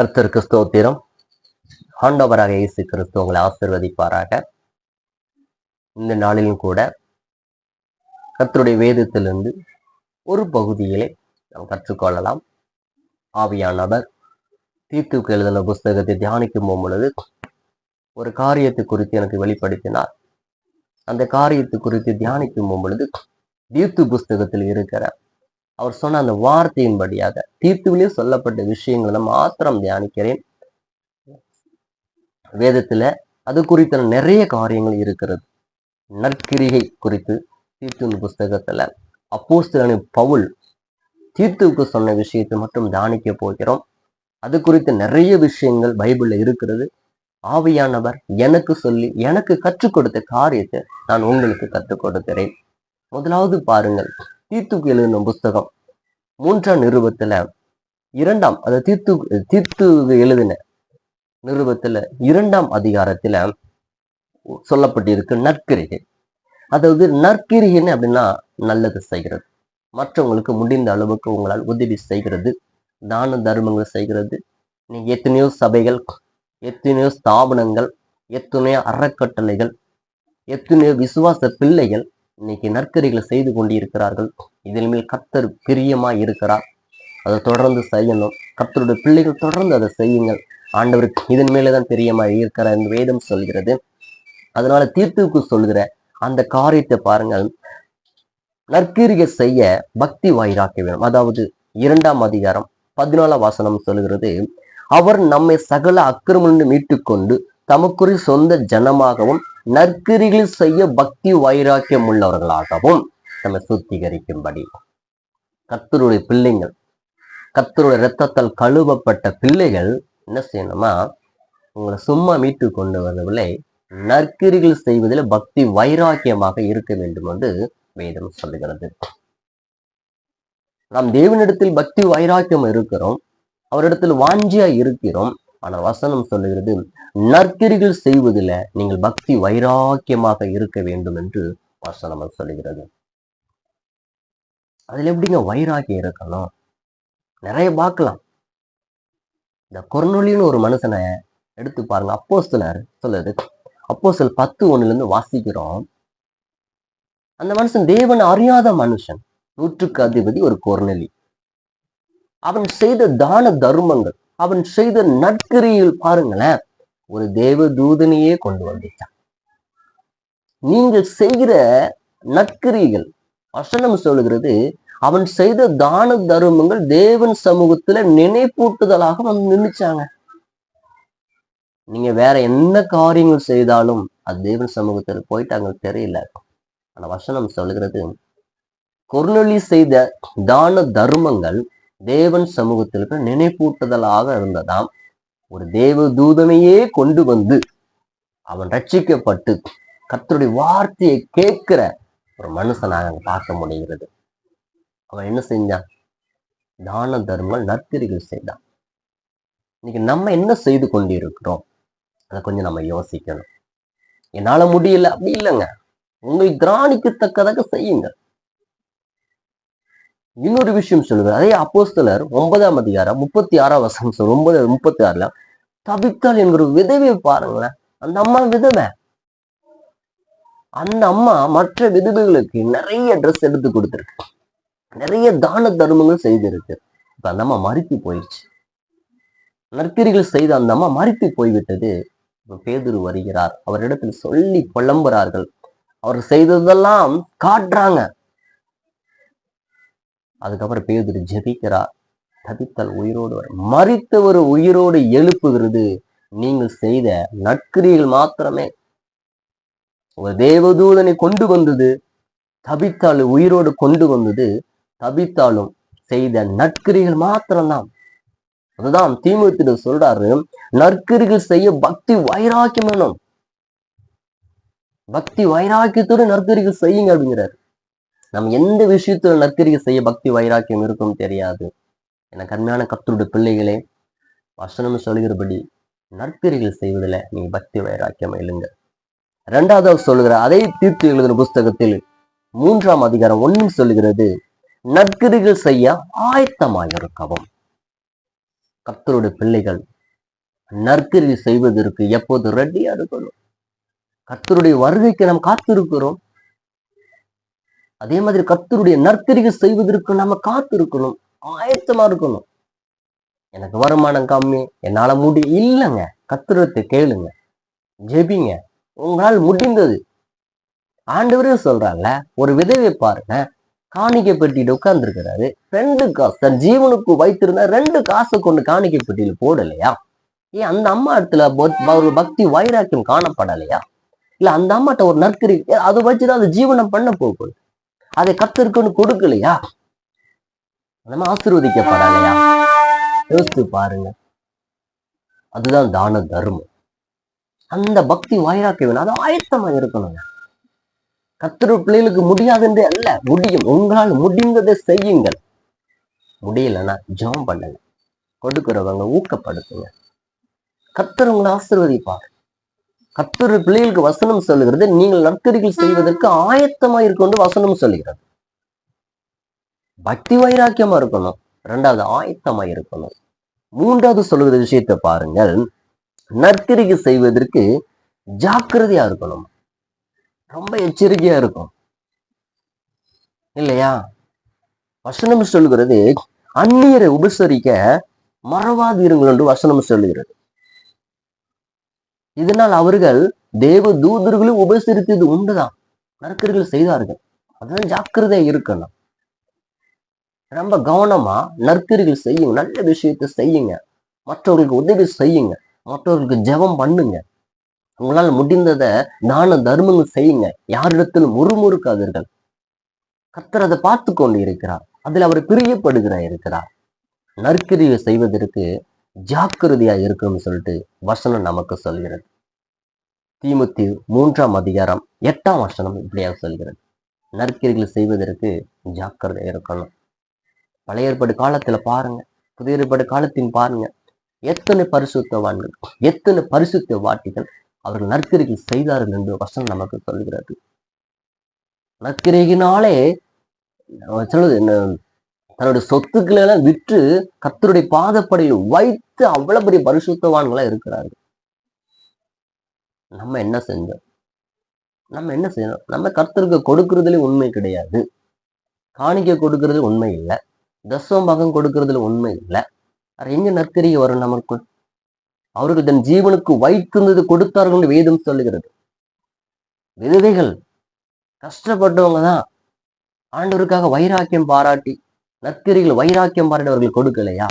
கர்த்தருக்கு ஸ்தோத்திரம். ஆண்டவராக இயேசு கிறிஸ்து உங்களை ஆசிர்வதிப்பாராக. இந்த நாளிலும் கூட கர்த்தருடைய வேதத்திலிருந்து ஒரு பகுதியிலே நாம் கற்றுக்கொள்ளலாம். ஆவியானவர் தீத்துக்கு எழுதின புஸ்தகத்தை தியானிக்கும் பொழுது ஒரு காரியத்தை குறித்து எனக்கு வெளிப்படுத்தினார். அந்த காரியத்தை குறித்து தியானிக்கும் பொழுது தீர்த்து புஸ்தகத்தில் இருக்கிற அவர் சொன்ன அந்த வார்த்தையின்படியாக தீர்த்துவிலே சொல்லப்பட்ட விஷயங்களை மாத்திரம் தியானிக்கிறேன். வேதத்துல அது குறித்த நிறைய காரியங்கள் இருக்கிறது. நற்கிரிகை குறித்து தீர்த்துவின் புஸ்தகத்துல அப்போஸ்தலனி பவுல் தீர்த்துவுக்கு சொன்ன விஷயத்தை மட்டும் தியானிக்க போகிறோம். அது குறித்து நிறைய விஷயங்கள் பைபிள்ல இருக்கிறது. ஆவியானவர் எனக்கு சொல்லி எனக்கு கற்றுக் கொடுத்த காரியத்தை நான் உங்களுக்கு கற்றுக் கொடுக்கிறேன். முதலாவது பாருங்கள் தீத்துக்கு எழுதின புஸ்தகம் மூன்றாம் நிருபத்துல இரண்டாம் அதை தீர்த்து தீர்த்து எழுதின நிருபத்துல இரண்டாம் அதிகாரத்துல சொல்லப்பட்டிருக்கு நற்கிரிகை. அதாவது நற்கிரிகைன்னு அப்படின்னா நல்லது செய்கிறது. மற்றவங்களுக்கு முடிந்த அளவுக்கு உங்களால் உதவி செய்கிறது தான தர்மங்கள் செய்கிறது. நீங்க எத்தனையோ சபைகள் எத்தனையோ ஸ்தாபனங்கள் எத்தனையோ அறக்கட்டளைகள் எத்தனையோ விசுவாச பிள்ளைகள் இன்னைக்கு நற்கரிகளை செய்து கொண்டிருக்கிறார்கள். இதில் மேல் கத்தர் பிரியமா இருக்கிறார். அதை தொடர்ந்து செய்யணும். கத்தருடைய பிள்ளைகள் தொடர்ந்து அதை செய்யுங்கள். ஆண்டவருக்கு இதன் மேலதான் பிரியமா இருக்கிறார் என்று வேதம் சொல்கிறது. அதனால தீர்த்துக்கு சொல்கிற அந்த காரியத்தை பாருங்கள். நற்கிரிகை செய்ய பக்தி வாயிலாக்க வேண்டும். அதாவது இரண்டாம் அதிகாரம் பதினாலாம் வாசனம் சொல்கிறது அவர் நம்மை சகல அக்கிரமிலிருந்து மீட்டுக்கொண்டு தமக்குரிய சொந்த ஜனமாகவும் நற்கிரிகள் செய்ய பக்தி வைராக்கியம் உள்ளவர்களாகவும் நம்மை சுத்திகரிக்கும்படி. கத்தருடைய பிள்ளைங்கள் கத்தருடைய இரத்தத்தால் கழுவப்பட்ட பிள்ளைகள் என்ன செய்யணுமா உங்களை சும்மா மீட்டு கொண்டு வரவில்லை நற்கிரிகள் செய்வதில் பக்தி வைராக்கியமாக இருக்க வேண்டும் என்று வேதம் சொல்லுகிறது. நாம் தேவனிடத்தில் பக்தி வைராக்கியம் இருக்கிறோம் அவரிடத்தில் வாஞ்சியா இருக்கிறோம் ஆனால் வசனம் சொல்லுகிறது நற்கிரிகள் செய்வதில் நீங்கள் பக்தி வைராக்கியமாக இருக்க வேண்டும் என்று வசனம் சொல்லுகிறது. அதுல எப்படிங்க வைராக்கியம் இருக்கணும்? நிறைய பார்க்கலாம். இந்த கொர்னொலின்னு ஒரு மனுஷனை எடுத்து பாருங்க அப்போஸ்தலர் சொல்லுது அப்போஸ்தலர் பத்து ஒண்ணுல இருந்து வாசிக்கிறோம். அந்த மனுஷன் தேவன் அறியாத மனுஷன் நூற்றுக்கு அதிபதி ஒரு கொர்நெலி. அவன் செய்த தான தர்மங்கள் அவன் செய்த நற்கரியில் பாருங்களேன் ஒரு தேவ தூதனையே கொண்டு வந்துட்டான். நீங்கள் செய்கிற நற்கிரிகள் வசனம் சொல்லுகிறது அவன் செய்த தான தருமங்கள் தேவன் சமூகத்துல நினைப்பூட்டுதலாக வந்து நின்றுச்சாங்க நீங்க வேற என்ன காரியங்கள் செய்தாலும் அது தேவன் சமூகத்தில் போயிட்டாங்க தெரியல. ஆனா வசனம் சொல்லுகிறது கொர்நொலி செய்த தான தர்மங்கள் தேவன் சமூகத்திற்கு நினைப்பூட்டுதலாக இருந்ததாம். ஒரு தேவ தூதனையே கொண்டு வந்து அவன் ரட்சிக்கப்பட்டு கத்தருடைய வார்த்தையை கேட்கிற ஒரு மனுஷனாக அங்கே பார்க்க முடிகிறது. அவன் என்ன செஞ்சான்? தான தர்மங்கள் நற்கரிகள் செய்தான். இன்னைக்கு நம்ம என்ன செய்து கொண்டிருக்கிறோம்? அதை கொஞ்சம் நம்ம யோசிக்கணும். என்னால முடியல அப்படி இல்லைங்க. உங்களை திராணிக்கத்தக்கதாக செய்யுங்க இன்னொரு விஷயம் சொல்லுவார் அதே அப்போஸ்தலர் ஒன்பதாம் அதிகாரம் முப்பத்தி ஆறாம் வருஷம் ஒன்பது முப்பத்தி ஆறுல தவித்தால் என்கிற விதவை பாருங்களேன். அந்த அம்மா விதவை. அந்த அம்மா மற்ற விதவைகளுக்கு நிறைய ட்ரெஸ் எடுத்து கொடுத்துருக்கு. நிறைய தான தர்மங்கள் செய்திருக்கு. இப்ப அந்த அம்மா மறுத்து போயிடுச்சு. நற்கிரிகள் செய்த அந்த அம்மா மறுத்து போய்விட்டது. பேதுரு வருகிறார். அவரிடத்தில் சொல்லி புலம்புறார்கள் அவர் செய்ததெல்லாம் காட்டுறாங்க. அதுக்கப்புறம் பேதுரு ஜெபிக்கிறார் தவித்தல் உயிரோடு வர மறித்தவர் உயிரோடு எழுப்புகிறது. நீங்கள் செய்த நற்கிரிகள் மாத்திரமே. ஒரு தேவதூதனை கொண்டு வந்தது. தபித்தாள் உயிரோடு கொண்டு வந்தது. தபித்தாலும் செய்த நற்கிரிகள் மாத்திரம்தான். அதுதான் தீமுத்திட சொல்றாரு. நற்கிரிகள் செய்ய பக்தி வைராக்கியம் வேணும். பக்தி வைராக்கியத்தோடு நற்கரிகள் செய்யுங்க அப்படிங்கிறார். நம்ம எந்த விஷயத்துல நற்கரிகள் செய்ய பக்தி வைராக்கியம் இருக்கும் தெரியாது. எனக்கு கண்மையான கத்தருடைய பிள்ளைகளே வசனம் சொல்கிறபடி நற்கரிகள் செய்வதில் நீ பக்தி வைராக்கியம் எழுங்க ரெண்டாவது சொல்லுகிற அதே தீர்த்து எழுதுகிற புஸ்தகத்தில் மூன்றாம் அதிகாரம் ஒன்னும் சொல்லுகிறது நற்கரிகள் செய்ய ஆயத்தமாயிருக்கவும். கத்தருடைய பிள்ளைகள் நற்கரி செய்வதற்கு எப்போது ரெடியா இருக்கணும்? கத்தருடைய வருகைக்கு நாம் காத்திருக்கிறோம். அதே மாதிரி கத்தருடைய நற்கரிகை செய்வதற்கு நாம காத்திருக்கணும். ஆயத்தமா இருக்கணும். எனக்கு வருமானம் கம்மி என்னால முடி இல்லைங்க. கத்துறத்தை கேளுங்க. ஜெபிங்க. உங்களால் முடிந்தது. ஆண்டவரே சொல்றாங்கல்ல ஒரு விதவை பாருங்க. காணிக்கை பெட்டிட்டு உட்கார்ந்துருக்கிறாரு. ரெண்டு காசு தன் ஜீவனுக்கு வைத்திருந்தா ரெண்டு காசை கொண்டு காணிக்கை பெட்டியில போடலையா? ஏன் அந்த அம்மா இடத்துல ஒரு பக்தி வைராக்கியம் காணப்படலையா? இல்ல அந்த அம்மாட்ட ஒரு நற்கரி அதை வச்சுதான் அந்த ஜீவனம் பண்ண போகுது. அதை கத்திருக்குன்னு கொடுக்கலையா? நம்ம ஆசிர்வதிக்கப்படலையா? யோசித்து பாருங்க. அதுதான் தான தர்மம். அந்த பக்தி வைராக்கியம் வேணும். அது ஆயத்தமா இருக்கணுங்க. கத்திர பிள்ளைகளுக்கு முடியாதுன்றே அல்ல. முடியும். உங்களால் முடிந்ததை செய்யுங்கள். முடியலன்னா ஜெபம் பண்ணுங்க. கொடுக்கிறவங்க ஊக்கப்படுத்துங்க. கத்தர் உங்களை ஆசீர்வதிப்பார். கத்தர் பிள்ளைகளுக்கு வசனம் சொல்லுகிறது. நீங்கள் நற்கரிகள் செய்வதற்கு ஆயத்தமா இருக்கொண்டு வசனம் சொல்லுகிறது. பக்தி வைராக்கியமா இருக்கணும். ரெண்டாவது ஆயத்தமா இருக்கணும். மூன்றாவது சொல்லுகிற விஷயத்தை பாருங்கள். நற்கரிகை செய்வதற்கு ஜாக்கிரதையா இருக்கணும். ரொம்ப எச்சரிக்கையா இருக்கும் இல்லையா? வசனம் சொல்லுகிறது அந்நியரை உபசரிக்க மறவாதீருங்கள் என்று வசனம் சொல்லுகிறது. இதனால் அவர்கள் தேவ தூதர்களும் உபசரித்தது உண்டுதான். நற்கர்கள் செய்தார்கள். அதான் ஜாக்கிரதையா இருக்கணும். ரொம்ப கவனமா நற்கரிகள் செய்யுங்க. நல்ல விஷயத்தை செய்யுங்க. மற்றவர்களுக்கு உதவி செய்யுங்க. மற்றவர்களுக்கு ஜெபம் பண்ணுங்க. உங்களால் முடிந்ததை தான தர்மங்கள் செய்யுங்க. யாரிடத்திலும் முறுமுறுக்காதீர்கள். கத்தர் அதை பார்த்து கொண்டு இருக்கிறார். அதில் அவர் பிரியப்படுகிறார் இருக்கிறார். நற்கிரியை செய்வதற்கு ஜாக்கிரதையா இருக்கணும்னு சொல்லிட்டு வசனம் நமக்கு சொல்கிறது. தீமுத்தி மூன்றாம் அதிகாரம் எட்டாம் வசனம் இப்படியாக சொல்கிறது. நற்கிரிகள் செய்வதற்கு ஜாக்கிரதை இருக்கணும். பழைய ஏற்பாடு காலத்துல பாருங்க. புதிய ஏற்பாடு காலத்தின் பாருங்க. எத்தனை பரிசுத்தவான்கள் எத்தனை பரிசுத்த வாட்டிகள் அவர்கள் நற்கிரிகள் செய்தார்கள் என்று வசனம் நமக்கு சொல்கிறது. நற்கிரையினாலே சொல்லுது என்ன தன்னுடைய சொத்துக்களை எல்லாம் விற்று கர்த்தருடைய பாதப்படையில் வைத்து அவ்வளவு பெரிய பரிசுத்தவான்களா இருக்கிறார்கள். நம்ம என்ன செஞ்சோம்? நம்ம என்ன செய்யணும்? நம்ம கர்த்தருக்கு கொடுக்கறதுல உண்மை கிடையாது. காணிக்க கொடுக்கறது உண்மை இல்லை. தசம் பகம் கொடுக்கறதுல உண்மை இல்லை. அது எங்க நற்கரிய வரும் நமக்குள் அவர்கள் தன் ஜீவனுக்கு வைத்திருந்தது கொடுத்தார்கள் என்று வேதம் சொல்லுகிறது. விதவைகள் கஷ்டப்பட்டவங்க தான் ஆண்டவருக்காக வைராக்கியம் பாராட்டி நற்கரிகள் வைராக்கியம் பாராட்டி அவர்கள் கொடுக்கலையா?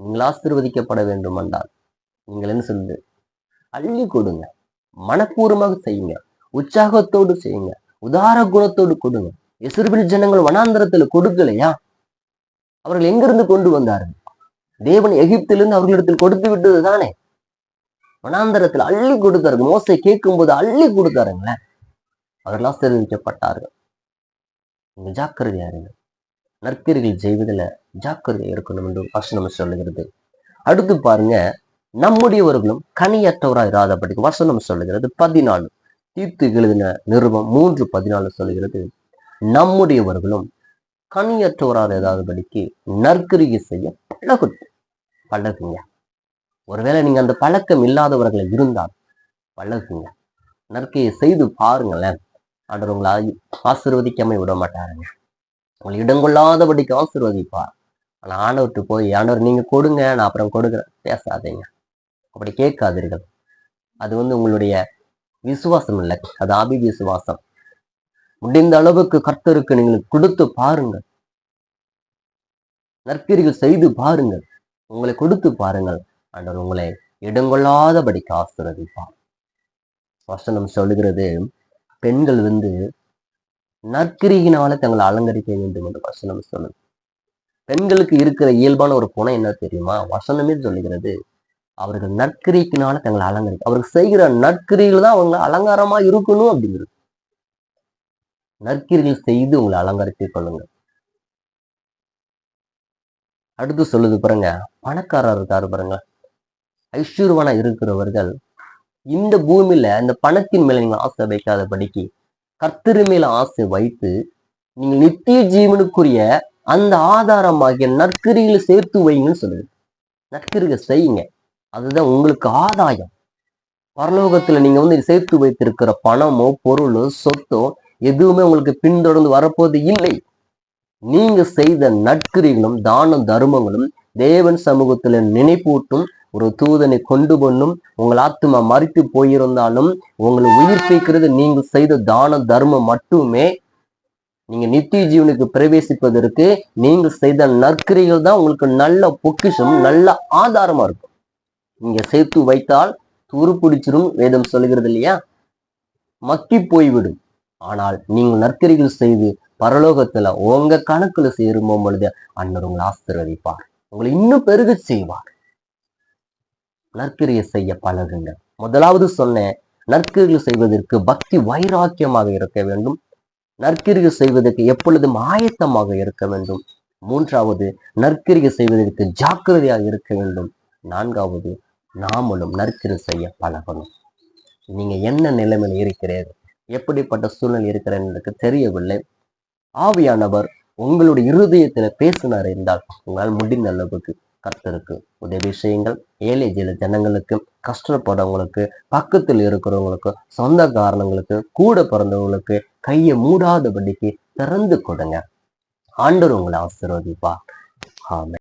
நீங்கள் ஆசீர்வதிக்கப்பட வேண்டும் என்றால் நீங்கள் என்ன சொல்லுது? அள்ளி கொடுங்க. மனப்பூர்வமாக செய்யுங்க. உற்சாகத்தோடு செய்யுங்க. உதார குணத்தோடு கொடுங்க. எசிறுபில் ஜனங்கள் வனாந்தரத்துல கொடுக்கலையா? அவர்கள் எங்கிருந்து கொண்டு வந்தார்கள்? தேவன் எகிப்திலிருந்து அவர்களிடத்தில் கொடுத்து விட்டது தானே? வனாந்தரத்தில் அள்ளி கொடுத்தார்கள். மோசை கேட்கும் போது அள்ளி கொடுத்தாருங்களேன் அவர்கள் ஆசீர்வதிக்கப்பட்டார்கள். நீங்க ஜாக்கிரதையா இருங்க நற்கரிகள் செய்வதில் ஜாக்கிரதை இருக்கணும் என்று வசனம் சொல்லுகிறது. அடுத்து பாருங்க நம்முடையவர்களும் கனியற்றவராக இராதபடிக்கு வசனம் சொல்லுகிறது பதினாலு. தீர்த்து எழுதின நிறுவம் மூன்று பதினாலு சொல்லுகிறது நம்முடையவர்களும் கனியற்றவராக இராதபடிக்கு நற்கரிகை செய்ய பழகு பழகுங்க. ஒருவேளை நீங்க அந்த பழக்கம் இல்லாதவர்கள் இருந்தால் பழகுங்க. நற்கையை செய்து பாருங்களேன். ஆண்டவர் உங்களை ஆசீர்வதிக்காம விட மாட்டாருங்க. உங்களை இடங்கொள்ளாதபடிக்கு ஆசீர்வதிப்பார். ஆனால் ஆண்டவர்கிட்ட போய் ஆண்டவர் நீங்க கொடுங்க நான் அப்புறம் கொடுக்குறேன். பேசாதீங்க. அப்படி கேட்காதீர்கள். அது வந்து உங்களுடைய விசுவாசம் இல்லை. அது ஆபி விசுவாசம் முடிந்த அளவுக்கு கர்த்தருக்கு நீங்கள் கொடுத்து பாருங்கள். நற்கிரிகள் செய்து பாருங்கள். உங்களை கொடுத்து பாருங்கள். ஆண்டவர் உங்களை இடங்கொள்ளாதபடிக்கு ஆசீர்வதிப்பார். வசனம் சொல்லுகிறது பெண்கள் வந்து நற்கிரியினால தங்களை அலங்கரிக்க வேண்டும் என்று வசனம் சொல்லுது பெண்களுக்கு இருக்கிற இயல்பான ஒரு குணம் என்ன தெரியுமா? வசனமே சொல்லுகிறது அவர்கள் நற்கிரிக்கினால தங்களை அலங்கரி அவர்கள் செய்கிற நற்கிரியில் தான் அவங்க அலங்காரமா இருக்கணும் அப்படிங்கிறது. நற்கிரிகள் செய்து உங்களை அலங்கரித்துக் கொள்ளுங்க அடுத்து சொல்லுது பாருங்க பணக்காரர் இருக்காரு பாருங்க. ஐஸ்வர்வனா இருக்கிறவர்கள் இந்த பூமியில இந்த பணத்தின் மேல நீங்க ஆசை வைக்காதபடிக்கு கர்த்தர் மேல ஆசை வைத்து நீங்கள் நித்திய ஜீவனுக்குரிய அந்த ஆதாரமாகிய நற்கரிகளை சேர்த்து வைங்கன்னு சொல்லுது. நற்கிரிகை செய்யுங்க. அதுதான் உங்களுக்கு ஆதாயம். பரலோகத்துல நீங்க வந்து சேர்த்து வைத்திருக்கிற பணமோ பொருளோ சொத்தோ எதுவுமே உங்களுக்கு பின்தொடர்ந்து வரப்போது இல்லை. நீங்க செய்த நற்கிரிகளும் தான தர்மங்களும் தேவன் சமூகத்துல நினைப்பூட்டும் ஒரு தூதனை கொண்டு பண்ணும் உங்கள் ஆத்மா மறித்து போயிருந்தாலும் உங்களை உயிர்ப்பிக்கிறது நீங்கள் செய்த தான தர்மம் மட்டுமே. நீங்க நித்திய ஜீவனுக்கு பிரவேசிப்பதற்கு நீங்க செய்த நற்கிரிகள் தான் உங்களுக்கு நல்ல பொக்கிஷம் நல்ல ஆதாரமா இருக்கும். நீங்க சேர்த்து வைத்தால் துருப்பிடிச்சிரும் வேதம் சொல்லுகிறது இல்லையா? மக்கி போய்விடும். ஆனால் நீங்கள் நற்கரிகள் செய்து பரலோகத்துல உங்க கணக்குல சேரும் பொழுது அன்னர் உங்களை ஆசீர்வதிப்பார். உங்களை இன்னும் பெருக செய்வார். நற்கிரியை செய்ய பழகுங்க. முதலாவது சொன்னேன் நற்கிரிகள் செய்வதற்கு பக்தி வைராக்கியமாக இருக்க வேண்டும். நற்கிரிகள் செய்வதற்கு எப்பொழுதும் ஆயத்தமாக இருக்க வேண்டும். மூன்றாவது நற்கிரிகை செய்வதற்கு ஜாக்கிரதையாக இருக்க வேண்டும். நான்காவது நாமளும் நற்கிரி செய்ய பழகணும். நீங்க என்ன நிலைமையில் இருக்கிறீர்கள் எப்படிப்பட்ட சூழ்நிலை இருக்கிறேன் எனக்கு தெரியவில்லை. ஆவியானவர் உங்களுடைய இருதயத்துல பேசினார் என்றால் உங்களால் முடிந்த அளவுக்கு கத்திருக்கு உதவி செய்யுங்கள் ஏழை ஜெல ஜனங்களுக்கு கஷ்டப்படுறவங்களுக்கு பக்கத்தில் இருக்கிறவங்களுக்கு சொந்த காரணங்களுக்கு கூட பிறந்தவங்களுக்கு கையை மூடாதபடிக்கு திறந்து கொடுங்க. ஆண்டவர் உங்களை ஆசீர்வதிப்பா ஆமென்.